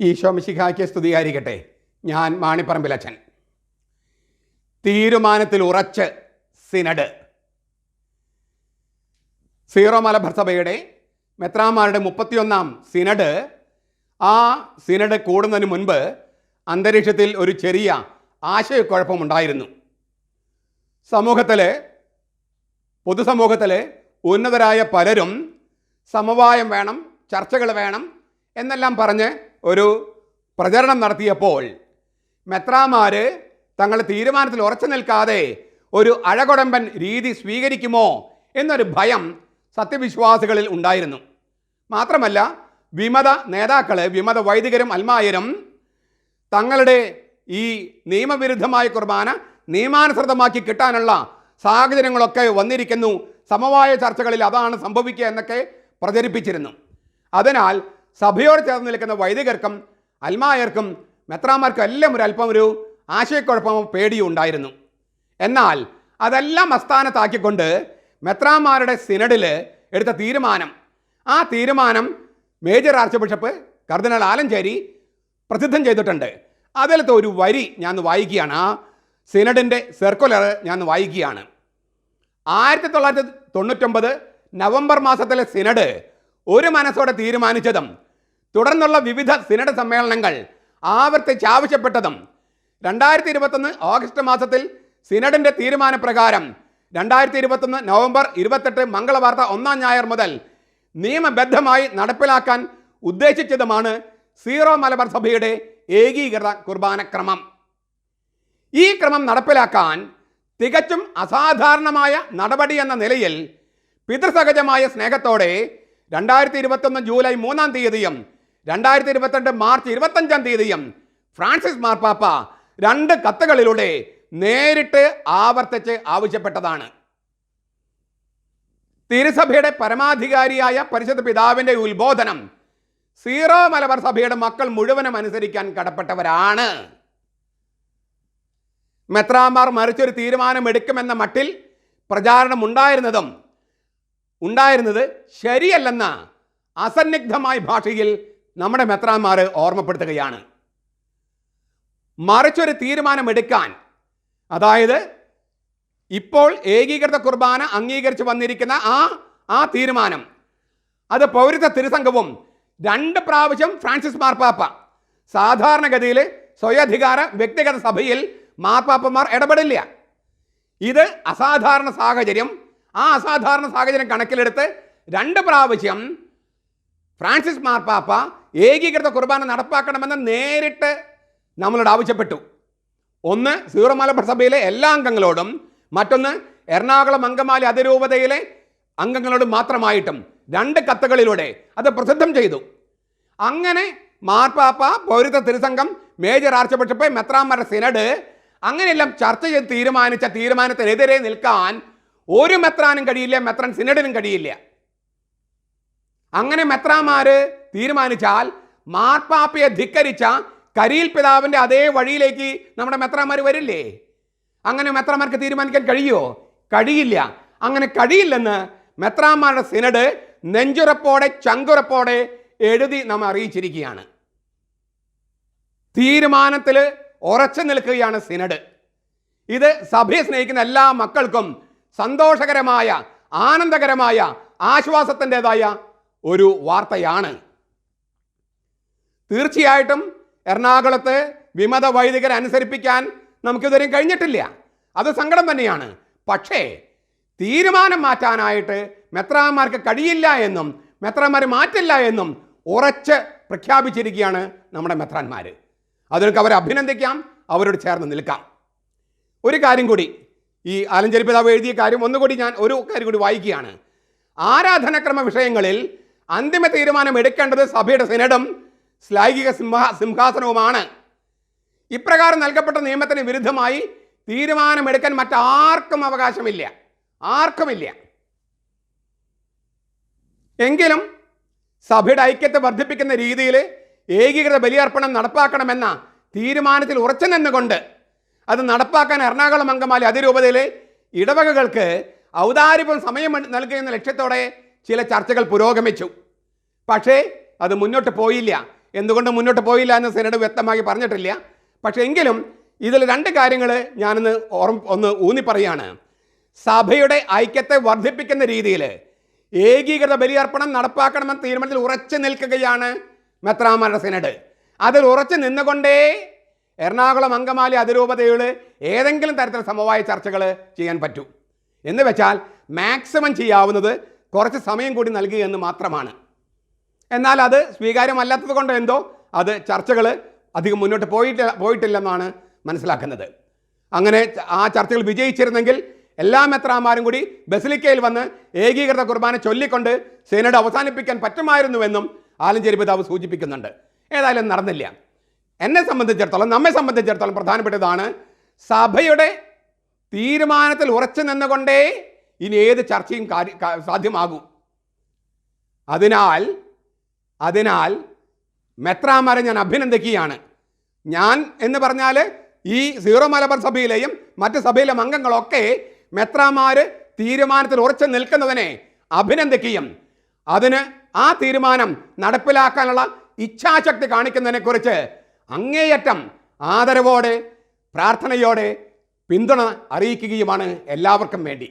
ഈശോ മിശിഹായ്ക്ക് സ്തുതിയായിരിക്കട്ടെ ഞാൻ മാണിപ്പറമ്പിലച്ഛൻ തീരുമാനത്തിൽ ഉറച്ച് സിനഡ്. സീറോ മലബാർ സഭയുടെ മെത്രാമാരുടെ മുപ്പത്തിയൊന്നാം സിനഡ്. ആ സിനഡ് കൂടുന്നതിന് മുൻപ് അന്തരീക്ഷത്തിൽ ഒരു ചെറിയ ആശയക്കുഴപ്പമുണ്ടായിരുന്നു. സമൂഹത്തിൽ പൊതുസമൂഹത്തിൽ ഉന്നതരായ പലരും സമവായം വേണം ചർച്ചകൾ വേണം എന്നെല്ലാം പറഞ്ഞ് ഒരു പ്രചരണം നടത്തിയപ്പോൾ മെത്രാമാർ തങ്ങളുടെ തീരുമാനത്തിൽ ഉറച്ചു നിൽക്കാതെ ഒരു അഴകൊടമ്പൻ രീതി സ്വീകരിക്കുമോ എന്നൊരു ഭയം സത്യവിശ്വാസികളിൽ ഉണ്ടായിരുന്നു. മാത്രമല്ല വിമത നേതാക്കൾ വിമത വൈദികരും അൽമായരും തങ്ങളുടെ ഈ നിയമവിരുദ്ധമായ കുർബാന നിയമാനുസൃതമാക്കി കിട്ടാനുള്ള സാഹചര്യങ്ങളൊക്കെ വന്നിരിക്കുന്നു. സമവായ ചർച്ചകളിൽ അതാണ് സംഭവിക്കുക എന്നൊക്കെ പ്രചരിപ്പിച്ചിരുന്നു. അതിനാൽ സഭയോട് ചേർന്ന് നിൽക്കുന്ന വൈദികർക്കും അൽമായർക്കും മെത്രാമാർക്കും എല്ലാം ഒരു അല്പം ഒരു ആശയക്കുഴപ്പമോ പേടിയും ഉണ്ടായിരുന്നു. എന്നാൽ അതെല്ലാം അസ്ഥാനത്താക്കിക്കൊണ്ട് മെത്രാമാരുടെ സിനഡിൽ എടുത്ത തീരുമാനം. ആ തീരുമാനം major archbishop cardinal Alencherry പ്രസിദ്ധം ചെയ്തിട്ടുണ്ട്. അതിലത്തെ ഒരു വരി ഞാൻ വായിക്കുകയാണ്. ആ സിനഡിന്റെ സർക്കുലർ ഞാൻ വായിക്കുകയാണ്. ആയിരത്തി തൊള്ളായിരത്തി തൊണ്ണൂറ്റൊമ്പത് നവംബർ മാസത്തിലെ സിനഡ് ഒരു മനസ്സോടെ തീരുമാനിച്ചതും തുടർന്നുള്ള വിവിധ സിനഡ് സമ്മേളനങ്ങൾ ആവർത്തിച്ച് ആവശ്യപ്പെട്ടതും രണ്ടായിരത്തി ഇരുപത്തൊന്ന് ഓഗസ്റ്റ് മാസത്തിൽ സിനഡിന്റെ തീരുമാനപ്രകാരം രണ്ടായിരത്തി ഇരുപത്തൊന്ന് നവംബർ ഇരുപത്തെട്ട് മംഗളവാർത്ത ഒന്നാം ഞായർ മുതൽ നിയമബദ്ധമായി നടപ്പിലാക്കാൻ ഉദ്ദേശിച്ചതുമാണ് സീറോ മലബാർ സഭയുടെ ഏകീകൃത കുർബാന ക്രമം ഈ ക്രമം നടപ്പിലാക്കാൻ തികച്ചും അസാധാരണമായ നടപടി എന്ന നിലയിൽ പിതൃസഹജമായ സ്നേഹത്തോടെ രണ്ടായിരത്തി ഇരുപത്തൊന്ന് ജൂലൈ മൂന്നാം തീയതിയും രണ്ടായിരത്തി ഇരുപത്തിരണ്ട് മാർച്ച് ഇരുപത്തഞ്ചാം തീയതിയും ഫ്രാൻസിസ് മാർപ്പാപ്പ രണ്ട് കത്തുകളിലൂടെ നേരിട്ട് ആവർത്തിച്ച് ആവശ്യപ്പെട്ടതാണ്. തിരുസഭയുടെ പരമാധികാരിയായ പരിശുദ്ധ പിതാവിന്റെ ഉത്ബോധനം സീറോ മലബാർ സഭയുടെ മക്കൾ മുഴുവനും അനുസരിക്കാൻ കടപ്പെട്ടവരാണ്. മെത്രാമാർ മറിച്ചൊരു തീരുമാനമെടുക്കുമെന്ന മട്ടിൽ പ്രചാരണം ഉണ്ടായിരുന്നതും ഉണ്ടായിരുന്നത് ശരിയല്ലെന്ന അസന്നിഗ്ധമായ ഭാഷയിൽ നമ്മുടെ മെത്രാന്മാർ ഓർമ്മപ്പെടുത്തുകയാണ്. മറിച്ചൊരു തീരുമാനമെടുക്കാൻ അതായത് ഇപ്പോൾ ഏകീകൃത കുർബാന അംഗീകരിച്ച് വന്നിരിക്കുന്ന ആ ആ തീരുമാനം അത് പൗരത്വ തിരുസംഘവും രണ്ട് പ്രാവശ്യം ഫ്രാൻസിസ് മാർപ്പാപ്പ സാധാരണഗതിയിൽ സ്വയധികാര വ്യക്തിഗത സഭയിൽ മാർപ്പാപ്പമാർ ഇടപെടില്ല. ഇത് അസാധാരണ സാഹചര്യം. ആ അസാധാരണ സാഹചര്യം കണക്കിലെടുത്ത് രണ്ട് പ്രാവശ്യം ഫ്രാൻസിസ് മാർപ്പാപ്പ ഏകീകൃത കുർബാന നടപ്പാക്കണമെന്ന് നേരിട്ട് നമ്മളോട് ആവശ്യപ്പെട്ടു. ഒന്ന് സീറോ മലബാർ സഭയിലെ എല്ലാ അംഗങ്ങളോടും മറ്റൊന്ന് എറണാകുളം അങ്കമാലി അതിരൂപതയിലെ അംഗങ്ങളോട് മാത്രമായിട്ടും രണ്ട് കത്തുകളിലൂടെ അത് പ്രസിദ്ധം ചെയ്തു. അങ്ങനെ മാർപ്പാപ്പ പൗരത്വ തിരുസംഘം മേജർ ആർച്ച് ബിഷപ്പ് മെത്രാമരുടെ സിനഡ് അങ്ങനെയെല്ലാം ചർച്ച ചെയ്ത് തീരുമാനിച്ച തീരുമാനത്തിനെതിരെ നിൽക്കാൻ ഒരു മെത്രാനും കഴിയില്ല മെത്രൻ സിനഡിനും കഴിയില്ല. അങ്ങനെ മെത്രാമാര് തീരുമാനിച്ചാൽ മാർപ്പാപ്പയെ ധിക്കരിച്ച കരിയിൽ പിതാവിന്റെ അതേ വഴിയിലേക്ക് നമ്മുടെ മെത്രാമാർ വരില്ലേ? അങ്ങനെ മെത്രാമാർക്ക് തീരുമാനിക്കാൻ കഴിയുമോ കഴിയില്ല. അങ്ങനെ കഴിയില്ലെന്ന് മെത്രാമാരുടെ സിനഡ് നെഞ്ചുറപ്പോടെ ചങ്കുറപ്പോടെ എഴുതി നാം അറിയിച്ചിരിക്കുകയാണ്. തീരുമാനത്തിൽ ഉറച്ചു നിൽക്കുകയാണ് സിനഡ്. ഇത് സഭയെ സ്നേഹിക്കുന്ന എല്ലാ മക്കൾക്കും സന്തോഷകരമായ ആനന്ദകരമായ ആശ്വാസത്തിന്റെതായ ഒരു വാർത്തയാണ്. തീർച്ചയായിട്ടും എറണാകുളത്ത് വിമത വൈദികരെ അനുസരിപ്പിക്കാൻ നമുക്കിതുവരെയും കഴിഞ്ഞിട്ടില്ല. അത് സങ്കടം തന്നെയാണ്. പക്ഷേ തീരുമാനം മാറ്റാനായിട്ട് മെത്രാന്മാർക്ക് കഴിയില്ല എന്നും മെത്രാന്മാർ മാറ്റില്ല എന്നും ഉറച്ച് പ്രഖ്യാപിച്ചിരിക്കുകയാണ് നമ്മുടെ മെത്രാന്മാർ അതിനൊക്കെ അവരെ അഭിനന്ദിക്കാം അവരോട് ചേർന്ന് നിൽക്കാം. ഒരു കാര്യം കൂടി ഈ ആലഞ്ചേരി പിതാവ് എഴുതിയ കാര്യം ഒന്നുകൂടി ഞാൻ ഒരു കാര്യം കൂടി വായിക്കുകയാണ്. ആരാധനക്രമ വിഷയങ്ങളിൽ അന്തിമ തീരുമാനം എടുക്കേണ്ടത് സഭയുടെ സിനഡും ശ്ലൈകിക സിംഹ സിംഹാസനവുമാണ്. ഇപ്രകാരം നൽകപ്പെട്ട നിയമത്തിന് വിരുദ്ധമായി തീരുമാനമെടുക്കാൻ മറ്റാർക്കും അവകാശമില്ല. ആർക്കുമില്ല. എങ്കിലും സഭയുടെ ഐക്യത്തെ വർദ്ധിപ്പിക്കുന്ന രീതിയിൽ ഏകീകൃത ബലിയർപ്പണം നടപ്പാക്കണമെന്ന തീരുമാനത്തിൽ ഉറച്ചു നിന്നുകൊണ്ട് അത് നടപ്പാക്കാൻ എറണാകുളം അങ്കമാലി അതിരൂപതയിലെ ഇടവകകൾക്ക് ഔദാര്യവും സമയം നൽകുക എന്ന ലക്ഷ്യത്തോടെ ചില ചർച്ചകൾ പുരോഗമിച്ചു. പക്ഷേ അത് മുന്നോട്ട് പോയില്ല. എന്തുകൊണ്ട് മുന്നോട്ട് പോയില്ല എന്ന് സെനറ്റ് വ്യക്തമായി പറഞ്ഞിട്ടില്ല. പക്ഷേ എങ്കിലും ഇതിൽ രണ്ട് കാര്യങ്ങൾ ഞാനൊന്ന് ഓർമ്മ ഒന്ന് ഊന്നി പറയാണ്. സഭയുടെ ഐക്യത്തെ വർദ്ധിപ്പിക്കുന്ന രീതിയിൽ ഏകീകൃത ബലിയർപ്പണം നടപ്പാക്കണമെന്ന തീരുമാനത്തിൽ ഉറച്ചു നിൽക്കുകയാണ് മെത്രാമാരുടെ സെനഡ് അതിൽ ഉറച്ചു നിന്നുകൊണ്ടേ എറണാകുളം അങ്കമാലി അതിരൂപതകൾ ഏതെങ്കിലും തരത്തിൽ സമവായ ചർച്ചകൾ ചെയ്യാൻ പറ്റൂ. എന്ന് വെച്ചാൽ മാക്സിമം ചെയ്യാവുന്നത് കുറച്ച് സമയം കൂടി നൽകുക എന്ന് മാത്രമാണ്. എന്നാൽ അത് സ്വീകാര്യമല്ലാത്തത് കൊണ്ട് എന്തോ അത് ചർച്ചകൾ അധികം മുന്നോട്ട് പോയിട്ടില്ല പോയിട്ടില്ലെന്നാണ് മനസ്സിലാക്കുന്നത്. അങ്ങനെ ആ ചർച്ചകൾ വിജയിച്ചിരുന്നെങ്കിൽ എല്ലാ മെത്രാമാരും കൂടി ബസിലിക്കയിൽ വന്ന് ഏകീകൃത കുർബാന ചൊല്ലിക്കൊണ്ട് സേനയുടെ അവസാനിപ്പിക്കാൻ പറ്റുമായിരുന്നുവെന്നും ആലഞ്ചേരി പിതാവ് സൂചിപ്പിക്കുന്നുണ്ട്. ഏതായാലും നടന്നില്ല. എന്നെ സംബന്ധിച്ചിടത്തോളം നമ്മെ സംബന്ധിച്ചിടത്തോളം പ്രധാനപ്പെട്ടതാണ് സഭയുടെ തീരുമാനത്തിൽ ഉറച്ചു നിന്നുകൊണ്ടേ ഇനി ഏത് ചർച്ചയും സാധ്യമാകും. അതിനാൽ അതിനാൽ മെത്രാമാരെ ഞാൻ അഭിനന്ദിക്കുകയാണ്. ഞാൻ എന്ന് പറഞ്ഞാൽ ഈ സീറോ മലബാർ സഭയിലെയും മറ്റ് സഭയിലെ അംഗങ്ങളൊക്കെ മെത്രാമാർ തീരുമാനത്തിൽ ഉറച്ചു നിൽക്കുന്നതിനെ അഭിനന്ദിക്കുകയും അതിന് ആ തീരുമാനം നടപ്പിലാക്കാനുള്ള ഇച്ഛാശക്തി കാണിക്കുന്നതിനെക്കുറിച്ച് അങ്ങേയറ്റം ആദരവോടെ പ്രാർത്ഥനയോടെ പിന്തുണ അറിയിക്കുകയുമാണ് എല്ലാവർക്കും വേണ്ടി.